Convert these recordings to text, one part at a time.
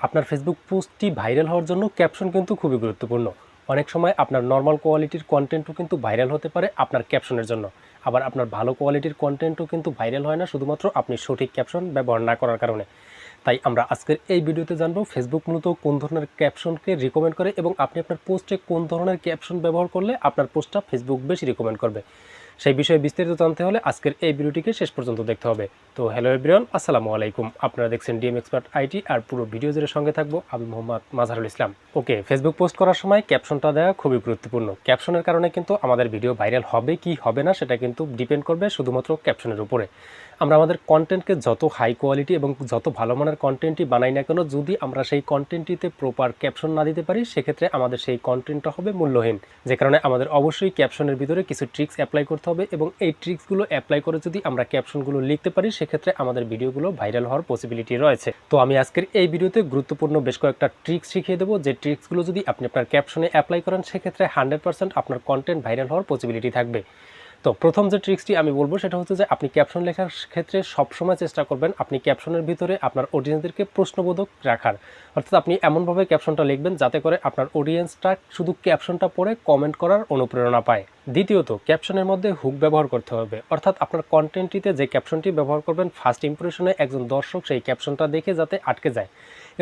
আপনার ফেসবুক পোস্টটি ভাইরাল হওয়ার জন্য ক্যাপশন কিন্তু খুবই গুরুত্বপূর্ণ। অনেক সময় আপনার নর্মাল কোয়ালিটির কন্টেন্টও কিন্তু ভাইরাল হতে পারে আপনার ক্যাপশনের জন্য। আবার আপনার ভালো কোয়ালিটির কন্টেন্টও কিন্তু ভাইরাল হয় না, শুধুমাত্র আপনি সঠিক ক্যাপশন ব্যবহার না করার কারণে। তাই আমরা আজকের এই ভিডিওতে জানব ফেসবুক মূলত কোন ধরনের ক্যাপশনকে রিকমেন্ড করে এবং আপনি আপনার পোস্টে কোন ধরনের ক্যাপশন ব্যবহার করলে আপনার পোস্টটা ফেসবুক বেশি রিকমেন্ড করবে। সেই বিষয়ে বিস্তারিত জানতে হলে আজকের এই ভিডিওটিকে শেষ পর্যন্ত দেখতে হবে। তো হ্যালো এভরিওয়ান, আসসালামু আলাইকুম। আপনারা দেখছেন ডিএম এক্সপার্ট আইটি আর পুরো ভিডিও জুড়ে সঙ্গে থাকব আমি Mohammad Mazharul Islam. Okay, Facebook post করার সময় ক্যাপশনটা দেওয়া খুবই গুরুত্বপূর্ণ। ক্যাপশনের কারণে কিন্তু আমাদের ভিডিও ভাইরাল হবে কি হবে না সেটা কিন্তু ডিপেন্ড করবে শুধুমাত্র ক্যাপশনের উপরে। আমরা আমাদের কন্টেন্টকে যত হাই কোয়ালিটি এবং যত ভালো মানের কন্টেন্টই বানাই না কেন, যদি আমরা সেই কন্টেন্টটিতে প্রপার ক্যাপশন না দিতে পারি, সেক্ষেত্রে আমাদের সেই কন্টেন্টটা হবে মূল্যহীন। যে কারণে আমাদের অবশ্যই ক্যাপশনের ভিতরে কিছু ট্রিক্স অ্যাপ্লাই করতে হবে এবং এই ট্রিক্সগুলো অ্যাপ্লাই করে যদি আমরা ক্যাপশনগুলো লিখতে পারি, সেক্ষেত্রে আমাদের ভিডিওগুলো ভাইরাল হওয়ার পসিবিলিটি রয়েছে। তো আমি আজকের এই ভিডিওতে গুরুত্বপূর্ণ বেশ কয়েকটা ট্রিক্স শিখিয়ে দেবো। যে ট্রিক্সগুলো যদি আপনি আপনার ক্যাপশনে অ্যাপ্লাই করেন, সেক্ষেত্রে হান্ড্রেড আপনার কন্টেন্ট ভাইরাল হওয়ার পসিবিলিটি থাকবে। তো প্রথম যে ট্রিক্সটি আমি বলব সেটা হচ্ছে যে আপনি ক্যাপশন লেখার ক্ষেত্রে সবসময় চেষ্টা করবেন আপনি ক্যাপশনের ভিতরে আপনার অডিয়েন্সদেরকে প্রশ্নবোধক রাখার। অর্থাৎ আপনি এমনভাবে ক্যাপশনটা লিখবেন যাতে করে আপনার অডিয়েন্সটা শুধু ক্যাপশনটা পড়ে কমেন্ট করার অনুপ্রেরণা পায়। দ্বিতীয়ত ক্যাপশনের মধ্যে হুক ব্যবহার করতে হবে। অর্থাৎ আপনার কন্টেন্টটিতে যে ক্যাপশনটি ব্যবহার করবেন ফার্স্ট ইম্প্রেশনে একজন দর্শক সেই ক্যাপশনটা দেখে যাতে আটকে যায়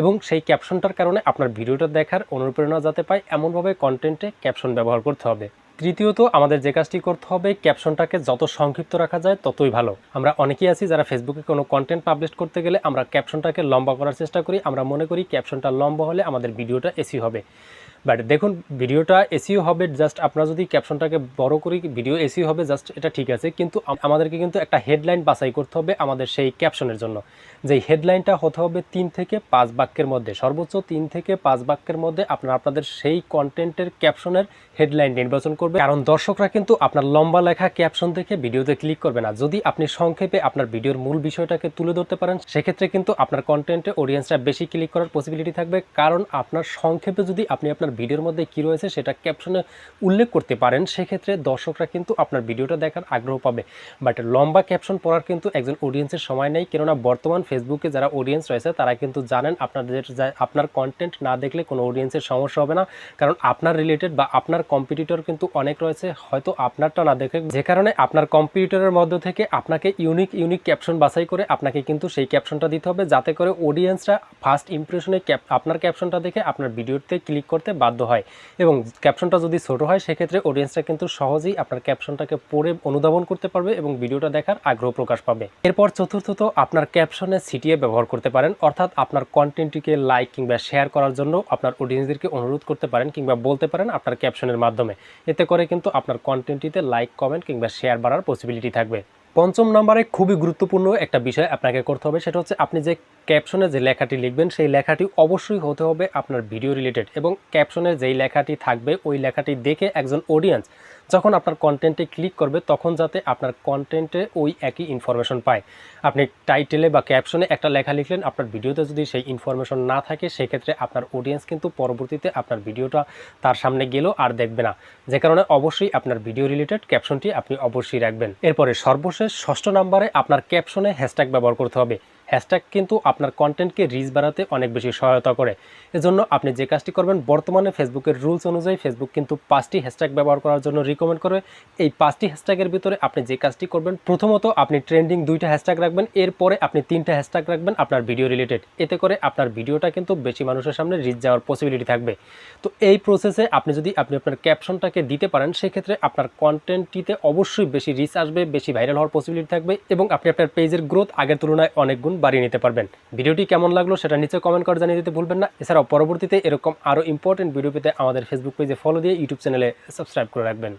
এবং সেই ক্যাপশনটার কারণে আপনার ভিডিওটা দেখার অনুপ্রেরণা যাতে পায়, এমনভাবে কন্টেন্টে ক্যাপশন ব্যবহার করতে হবে। তৃতীয়ত, আমাদের যে কাজটি করতে হবে, ক্যাপশনটাকে যত সংক্ষিপ্ত রাখা যায় ততই ভালো। আমরা অনেকেই আছি যারা ফেসবুকে কোনো কন্টেন্ট পাবলিশ করতে গেলে আমরা ক্যাপশনটাকে লম্বা করার চেষ্টা করি। আমরা মনে করি ক্যাপশনটা লম্বা হলে আমাদের ভিডিওটা এসি হবে। বাট দেখুন ভিডিওটা এসিও হবে জাস্ট আপনারা যদি ক্যাপশনটাকে বড় করি ভিডিও এসিও হবে জাস্ট এটা ঠিক আছে। কিন্তু আমাদেরকে কিন্তু একটা হেডলাইন বাছাই করতে হবে আমাদের সেই ক্যাপশনের জন্য। যে হেডলাইনটা হতে হবে তিন থেকে পাঁচ বাক্যের মধ্যে। সর্বোচ্চ তিন থেকে পাঁচ বাক্যের মধ্যে আপনারা আপনাদের সেই কন্টেন্টের ক্যাপশনের হেডলাইন নির্বাচন করবে। কারণ দর্শকরা কিন্তু আপনার লম্বা লেখা ক্যাপশন দেখে ভিডিওতে ক্লিক করবে না। যদি আপনি সংক্ষেপে আপনার ভিডিওর মূল বিষয়টাকে তুলে ধরতে পারেন, সেক্ষেত্রে কিন্তু আপনার কন্টেন্টে অডিয়েন্সরা বেশি ক্লিক করার পসিবিলিটি থাকবে। কারণ আপনার সংক্ষেপে যদি আপনি আপনার ভিডিওর মধ্যে কী রয়েছে সেটা ক্যাপশনে উল্লেখ করতে পারেন। সেক্ষেত্রে দর্শকরা কিন্তু আপনার ভিডিওটা দেখার আগ্রহ পাবে। বাট লম্বা ক্যাপশন পড়ার কিন্তু একজন অডিয়েন্সের সময় নেই। কেননা বর্তমান ফেসবুকে যারা অডিয়েন্স রয়েছে, তারা কিন্তু জানেন আপনাদের আপনার কন্টেন্ট না দেখলে কোনো অডিয়েন্সের সমস্যা হবে না। কারণ আপনার রিলেটেড বা আপনার কম্পিটিটর কিন্তু অনেক রয়েছে। হয়তো আপনারটা না দেখে, যে কারণে আপনার কম্পিউটারের মধ্য থেকে আপনাকে ইউনিক ইউনিক ক্যাপশন বাছাই করে আপনাকে কিন্তু সেই ক্যাপশনটা দিতে হবে। যাতে করে অডিয়েন্সরা ফার্স্ট ইমপ্রেশনে আপনার ক্যাপশনটা দেখে আপনার ভিডিওতে ক্লিক করতে বাধ্য হয়। এবং ক্যাপশনটা যদি ছোট হয়, সেক্ষেত্রে অডিয়েন্সটা কিন্তু সহজেই আপনার ক্যাপশনটাকে পড়ে অনুধাবন করতে পারবে এবং ভিডিওটা দেখার আগ্রহ প্রকাশ পাবে। এরপর চতুর্থত, আপনার ক্যাপশনে সিটিএ ব্যবহার করতে পারেন। অর্থাৎ আপনার কন্টেন্টটিকে লাইক কিংবা শেয়ার করার জন্য আপনার অডিয়েন্সদেরকে অনুরোধ করতে পারেন কিংবা বলতে পারেন আপনার ক্যাপশনের মাধ্যমে। এতে করে কিন্তু আপনার কন্টেন্টটিতে লাইক কমেন্ট কিংবা শেয়ার বাড়ার পসিবিলিটি থাকবে। পঞ্চম নম্বরে খুবই গুরুত্বপূর্ণ একটা বিষয় আপনাকে করতে হবে, সেটা হচ্ছে আপনি যে ক্যাপশনে যে লেখাটি লিখবেন, সেই লেখাটি অবশ্যই হতে হবে আপনার ভিডিও রিলেটেড এবং ক্যাপশনের যেই লেখাটি থাকবে, ওই লেখাটি দেখে একজন অডিয়েন্স যখন আপনার কন্টেন্টে ক্লিক করবে, তখন যাতে আপনার কন্টেন্টে ওই একই ইনফরমেশন পায়। আপনি টাইটেলে বা ক্যাপশনে একটা লেখা লিখলেন, আপনার ভিডিওতে যদি সেই ইনফরমেশন না থাকে, সেক্ষেত্রে আপনার অডিয়েন্স কিন্তু পরবর্তীতে আপনার ভিডিওটা তার সামনে গেলেও আর দেখবে না। যে কারণে অবশ্যই আপনার ভিডিও রিলেটেড ক্যাপশনটি আপনি অবশ্যই রাখবেন। এরপরে সর্বশেষ ষষ্ঠ নম্বরে আপনার ক্যাপশনে হ্যাশট্যাগ ব্যবহার করতে হবে। হ্যাশট্যাগ কিন্তু আপনার কন্টেন্টকে রিচ বাড়াতে অনেক বেশি সহায়তা করে। এজন্য আপনি যে কাজটি করবেন, বর্তমানে ফেসবুকের রুলস অনুযায়ী ফেসবুক কিন্তু পাঁচটি হ্যাশট্যাগ ব্যবহার করার জন্য রিকমেন্ড করে। এই পাঁচটি হ্যাশট্যাগের ভিতরে আপনি যে কাজটি করবেন, প্রথমত আপনি ট্রেন্ডিং দুইটা হ্যাশট্যাগ রাখবেন, এরপরে আপনি তিনটা হ্যাশট্যাগ রাখবেন আপনার ভিডিও রিলেটেড এতে করে আপনার ভিডিওটা কিন্তু বেশি মানুষের সামনে রিচ যাওয়ার পসিবিলিটি থাকবে। তো এই প্রসেসে আপনি যদি আপনি আপনার ক্যাপশনটাকে দিতে পারেন, সেক্ষেত্রে আপনার কন্টেন্টটিতে অবশ্যই বেশি রিচ আসবে, বেশি ভাইরাল হওয়ার পসিবিলিটি থাকবে এবং আপনি আপনার পেজের গ্রোথ আগের তুলনায় অনেক গুণ বাড়িয়ে নিতে পারবেন। ভিডিওটি কেমন লাগল সেটা নিচে কমেন্ট করে জানিয়ে দিতে ভুলবেন না। এছাড়াও পরবর্তীতে এরকম আরও ইম্পর্টেন্ট ভিডিও পেতে আমাদের ফেসবুক পেজে ফলো দিয়ে ইউটিউব চ্যানেলে সাবস্ক্রাইব করে রাখবেন।